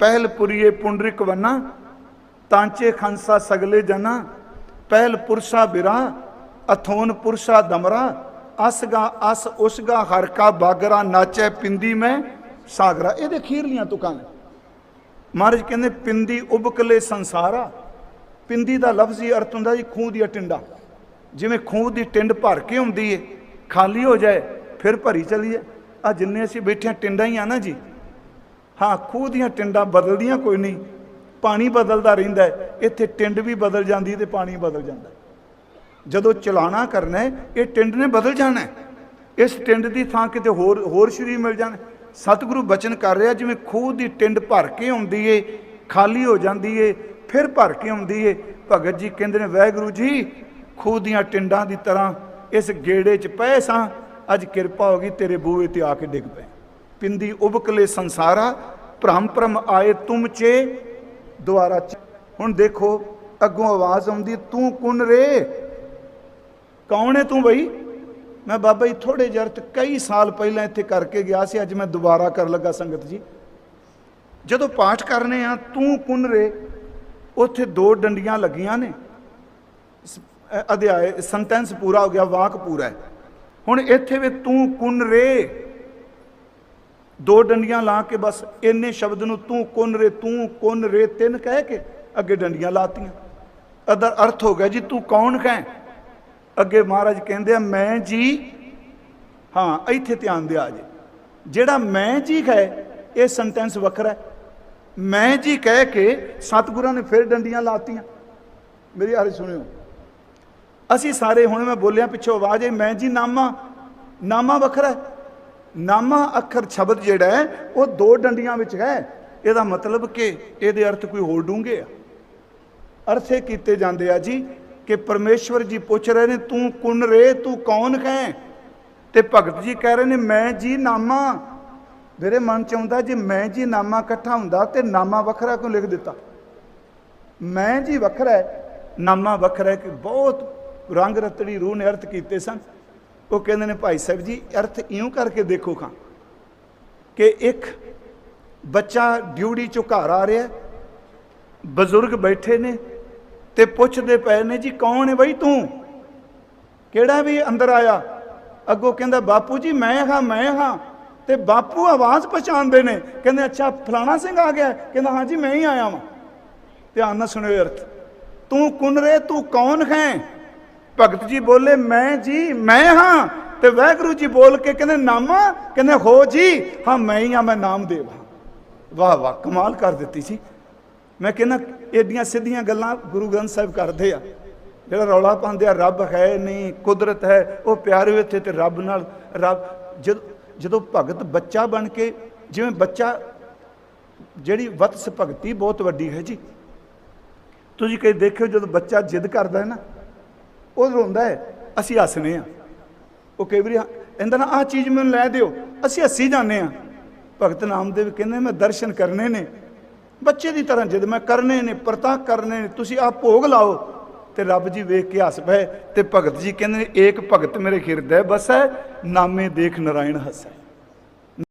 ਪਹਿਲ ਪੁਰੀਏ ਪੁੰਡਰਿਕ ਵੰਨਾ, ਤਾਂਚੇ ਖੰਸਾ ਸਗਲੇ ਜਨਾ, ਪਹਿਲ ਪੁਰਸ਼ਾ ਬਿਰਾ, ਅਥੋਨ ਪੁਰਸ਼ਾ ਦਮਰਾ, ਅਸਗਾ ਅਸ ਉਸਗਾ ਹਰਕਾ ਬਾਗਰਾ ਨਾਚੈ ਪਿੰਦੀ ਮੈਂ, ਸਾਗਰਾ। ਇਹਦੇ ਖੀਰਲੀਆਂ ਤੁਕਾਂ ਨੇ। ਮਹਾਰਾਜ ਕਹਿੰਦੇ, ਪਿੰਦੀ ਉਬਕਲੇ ਸੰਸਾਰਾ। ਪਿੰਦੀ ਦਾ ਲਫ਼ਜ਼ੀ ਅਰਥ ਹੁੰਦਾ ਜੀ ਖੂਹ ਦੀ ਟਿੰਡਾ। ਜਿਵੇਂ ਖੂਹ ਦੀ ਟਿੰਡ ਭਰ ਕੇ ਹੁੰਦੀ ਏ, ਖਾਲੀ ਹੋ ਜਾਏ, ਫਿਰ ਭਰੀ ਚਲੀਏ। ਆ ਜਿੰਨੇ ਅਸੀਂ ਬੈਠੇ ਟਿੰਡਾਂ ਹੀ ਆ ਨਾ ਜੀ। ਹਾਂ, ਖੂਹ ਦੀਆਂ ਟਿੰਡਾਂ ਬਦਲਦੀਆਂ ਕੋਈ ਨਹੀਂ। ਪਾਣੀ ਬਦਲਦਾ ਰਹਿੰਦਾ ਇੱਥੇ ਟਿੰਡ ਵੀ ਬਦਲ ਜਾਂਦੀ ਤੇ ਪਾਣੀ ਬਦਲ ਜਾਂਦਾ ਜਦੋਂ ਚਲਾਣਾ ਕਰਨਾ ਹੈ, ਇਹ ਟਿੰਡ ਨੇ ਬਦਲ ਜਾਣਾ ਹੈ। ਇਸ ਟਿੰਡ ਦੀ ਥਾਂ ਕਿਤੇ ਹੋਰ ਹੋਰ ਸ਼ਰੀਰ ਮਿਲ ਜਾਣਾ। ਸਤਿਗੁਰੂ ਬਚਨ ਕਰ ਰਿਹਾ, ਜਿਵੇਂ ਖੂਹ ਦੀ ਟਿੰਡ ਭਰ ਕੇ ਆਉਂਦੀ ਏ, ਖਾਲੀ ਹੋ ਜਾਂਦੀ ਏ, ਫਿਰ ਭਰ ਕੇ ਆਉਂਦੀ ਏ। ਭਗਤ ਜੀ ਕਹਿੰਦੇ ਨੇ, ਵਾਹਿਗੁਰੂ ਜੀ, ਖੂਹ ਦੀਆਂ ਟਿੰਡਾਂ ਦੀ ਤਰ੍ਹਾਂ ਇਸ ਗੇੜੇ 'ਚ ਪਏ ਸਾਂ। ਅੱਜ ਕਿਰਪਾ ਹੋ ਗਈ, ਤੇਰੇ ਬੂਹੇ ਤੇ ਆ ਕੇ ਡਿੱਗ ਪਏ। ਪਿੰਦੀ ਉਬਕਲੇ ਸੰਸਾਰਾ, ਭ੍ਰਮ ਭ੍ਰਮ ਆਏ ਤੁਮ ਚੇ, ਦੁਆਰਾ ਹੁਣ ਦੇਖੋ, ਅੱਗੋਂ ਆਵਾਜ਼ ਆਉਂਦੀ, ਤੂੰ ਕੁਨ ਰੇ? ਕੌਣ ਹੈ ਤੂੰ ਬਈ? ਮੈਂ ਬਾਬਾ ਜੀ ਥੋੜੇ ਜਰਤ ਕਈ ਸਾਲ ਪਹਿਲਾਂ ਇੱਥੇ ਕਰਕੇ ਗਿਆ ਸੀ, ਅੱਜ ਮੈਂ ਦੁਬਾਰਾ ਕਰਨ ਲੱਗਾ ਸੰਗਤ ਜੀ। ਜਦੋਂ ਪਾਠ ਕਰਨੇ ਆ, ਤੂੰ ਕੁਨ ਰੇ? ਉੱਥੇ ਦੋ ਡੰਡੀਆਂ ਲੱਗੀਆਂ ਨੇ। ਅਧਿਆਏ ਸੈਂਟੈਂਸ ਪੂਰਾ ਹੋ ਗਿਆ, ਵਾਕ ਪੂਰਾ ਹੈ। ਹੁਣ ਇੱਥੇ ਵੀ ਤੂੰ ਕੁਨ ਰੇ? ਦੋ ਡੰਡੀਆਂ ਲਾ ਕੇ ਬਸ ਇੰਨੇ ਸ਼ਬਦ ਨੂੰ ਤੂੰ ਕੁਨ ਰੇ, ਤੂੰ ਕੁਨ ਰੇ, ਤਿੰਨ ਕਹਿ ਕੇ ਅੱਗੇ ਡੰਡੀਆਂ ਲਾਤੀਆਂ। ਅਦਰ ਅਰਥ ਹੋ ਗਿਆ ਜੀ, ਤੂੰ ਕੌਣ ਹੈ ਅੱਗੇ ਮਹਾਰਾਜ ਕਹਿੰਦੇ ਆ, ਮੈਂ ਜੀ, ਹਾਂ, ਇੱਥੇ ਧਿਆਨ ਦਿਆ ਜੀ। ਜਿਹੜਾ ਮੈਂ ਜੀ ਹੈ ਇਹ ਸੈਂਟੈਂਸ ਵੱਖਰਾ ਹੈ। ਮੈਂ ਜੀ ਕਹਿ ਕੇ ਸਤਿਗੁਰਾਂ ਨੇ ਫਿਰ ਡੰਡੀਆਂ ਲਾਤੀਆਂ। ਮੇਰੀ ਹਾਲ ਸੁਣਿਓ। ਅਸੀਂ ਸਾਰੇ, ਹੁਣ ਮੈਂ ਬੋਲਿਆ ਪਿੱਛੋਂ ਆਵਾਜ਼ ਆਈ, ਮੈਂ ਜੀ ਨਾਮਾ ਨਾਮਾ ਵੱਖਰਾ ਹੈ। ਨਾਮਾ ਅੱਖਰ ਸ਼ਬਦ ਜਿਹੜਾ ਹੈ, ਉਹ ਦੋ ਡੰਡੀਆਂ ਵਿੱਚ ਹੈ। ਇਹਦਾ ਮਤਲਬ ਕਿ ਇਹਦੇ ਅਰਥ ਕੋਈ ਹੋਰ ਡੂੰਘੇ ਆ। ਅਰਥ ਇਹ ਕੀਤੇ ਜਾਂਦੇ ਆ ਜੀ ਕਿ ਪਰਮੇਸ਼ਵਰ ਜੀ ਪੁੱਛ ਰਹੇ ਨੇ, ਤੂੰ ਕੁਨ ਰੇ, ਤੂੰ ਕੌਣ ਹੈ? ਤੇ ਭਗਤ ਜੀ ਕਹਿ ਰਹੇ ਨੇ, ਮੈਂ ਜੀ ਨਾਮਾ। ਮੇਰੇ ਮਨ ਚ ਆਉਂਦਾ ਜੇ ਮੈਂ ਜੀ ਨਾਮਾ ਇਕੱਠਾ ਹੁੰਦਾ ਤੇ ਨਾਮਾ ਵੱਖਰਾ ਕਿਉਂ ਲਿਖ ਦਿੱਤਾ? ਮੈਂ ਜੀ ਵੱਖਰਾ ਹੈ, ਨਾਮਾ ਵੱਖਰਾ ਹੈ ਕਿ ਬਹੁਤ ਰੰਗ ਰਤੜੀ ਰੂਹ ਨੇ ਅਰਥ ਕੀਤੇ ਸਨ। ਉਹ ਕਹਿੰਦੇ ਨੇ, ਭਾਈ ਸਾਹਿਬ ਜੀ, ਅਰਥ ਇਉਂ ਕਰਕੇ ਦੇਖੋ ਖਾਂ ਕਿ ਇੱਕ ਬੱਚਾ ਡਿਊਟੀ ਚੋਂ ਘਰ ਆ ਰਿਹਾ ਬਜ਼ੁਰਗ ਬੈਠੇ ਨੇ ਤੇ ਪੁੱਛਦੇ ਪਏ ਨੇ, ਜੀ, ਕੌਣ ਹੈ ਬਈ ਤੂੰ? ਕਿਹੜਾ ਵੀ ਅੰਦਰ ਆਇਆ? ਅੱਗੋਂ ਕਹਿੰਦਾ, ਬਾਪੂ ਜੀ, ਮੈਂ ਹਾਂ ਮੈਂ ਹਾਂ। ਤੇ ਬਾਪੂ ਆਵਾਜ਼ ਪਛਾਣਦੇ ਨੇ, ਕਹਿੰਦੇ, ਅੱਛਾ, ਫਲਾਣਾ ਸਿੰਘ ਆ ਗਿਆ ਕਹਿੰਦਾ, ਹਾਂ ਜੀ, ਮੈਂ ਹੀ ਆਇਆ ਵਾਂ। ਧਿਆਨ ਨਾਲ ਸੁਣਿਓ ਅਰਥ। ਤੂੰ ਕੁਨ ਰੇ ਤੂੰ ਕੌਣ ਹੈ? ਭਗਤ ਜੀ ਬੋਲੇ, ਮੈਂ ਜੀ, ਮੈਂ ਹਾਂ। ਤੇ ਵਾਹਿਗੁਰੂ ਜੀ ਬੋਲ ਕੇ ਕਹਿੰਦੇ, ਨਾਮਾ? ਕਹਿੰਦੇ, ਹੋ ਜੀ, ਹਾਂ, ਮੈਂ ਹੀ ਹਾਂ, ਮੈਂ ਨਾਮਦੇਵ ਹਾਂ। ਵਾਹ ਵਾਹ, ਕਮਾਲ ਕਰ ਦਿੱਤੀ ਸੀ। ਮੈਂ ਕਹਿੰਦਾ ਏਡੀਆਂ ਸਿੱਧੀਆਂ ਗੱਲਾਂ ਗੁਰੂ ਗ੍ਰੰਥ ਸਾਹਿਬ ਕਰਦੇ ਆ। ਜਿਹੜਾ ਰੌਲਾ ਪਾਉਂਦੇ ਆ, ਰੱਬ ਹੈ ਨਹੀਂ, ਕੁਦਰਤ ਹੈ, ਉਹ ਪਿਆਰੇ ਇੱਥੇ ਤੇ ਰੱਬ ਨਾਲ, ਰੱਬ, ਜਦ, ਜਦੋਂ ਭਗਤ ਬੱਚਾ ਬਣ ਕੇ, ਜਿਵੇਂ ਬੱਚਾ, ਜਿਹੜੀ ਵਤਸ ਭਗਤੀ ਬਹੁਤ ਵੱਡੀ ਹੈ ਜੀ। ਤੁਸੀਂ ਕਦੇ ਦੇਖਿਓ, ਜਦੋਂ ਬੱਚਾ ਜਿੱਦ ਕਰਦਾ ਹੈ ਨਾ ਉਹ ਰੋਂਦਾ ਹੈ, ਅਸੀਂ ਹੱਸਨੇ ਆ ਉਹ ਕਈ ਵਾਰੀ ਕਹਿੰਦਾ ਨਾ, ਆਹ ਚੀਜ਼ ਮੈਨੂੰ ਲੈ ਦਿਓ, ਅਸੀਂ ਹੱਸੀ ਜਾਂਦੇ ਆ ਭਗਤ ਨਾਮਦੇਵ ਕਹਿੰਦੇ, ਮੈਂ ਦਰਸ਼ਨ ਕਰਨੇ ਨੇ। ਬੱਚੇ ਦੀ ਤਰ੍ਹਾਂ ਜਦ ਮੈਂ ਕਰਨੇ ਨੇ ਪ੍ਰਤਾਖ ਕਰਨੇ ਨੇ, ਤੁਸੀਂ ਆਪ ਭੋਗ ਲਾਓ। ਤੇ ਰੱਬ ਜੀ ਵੇਖ ਕੇ ਹੱਸ ਪਏ ਤੇ ਭਗਤ ਜੀ ਕਹਿੰਦੇ ਨੇ, ਏਕ ਭਗਤ ਮੇਰੇ ਹਿਰਦੈ ਬਸੈ, ਨਾਮੇ ਦੇਖ ਨਰਾਇਣ ਹਸੈ।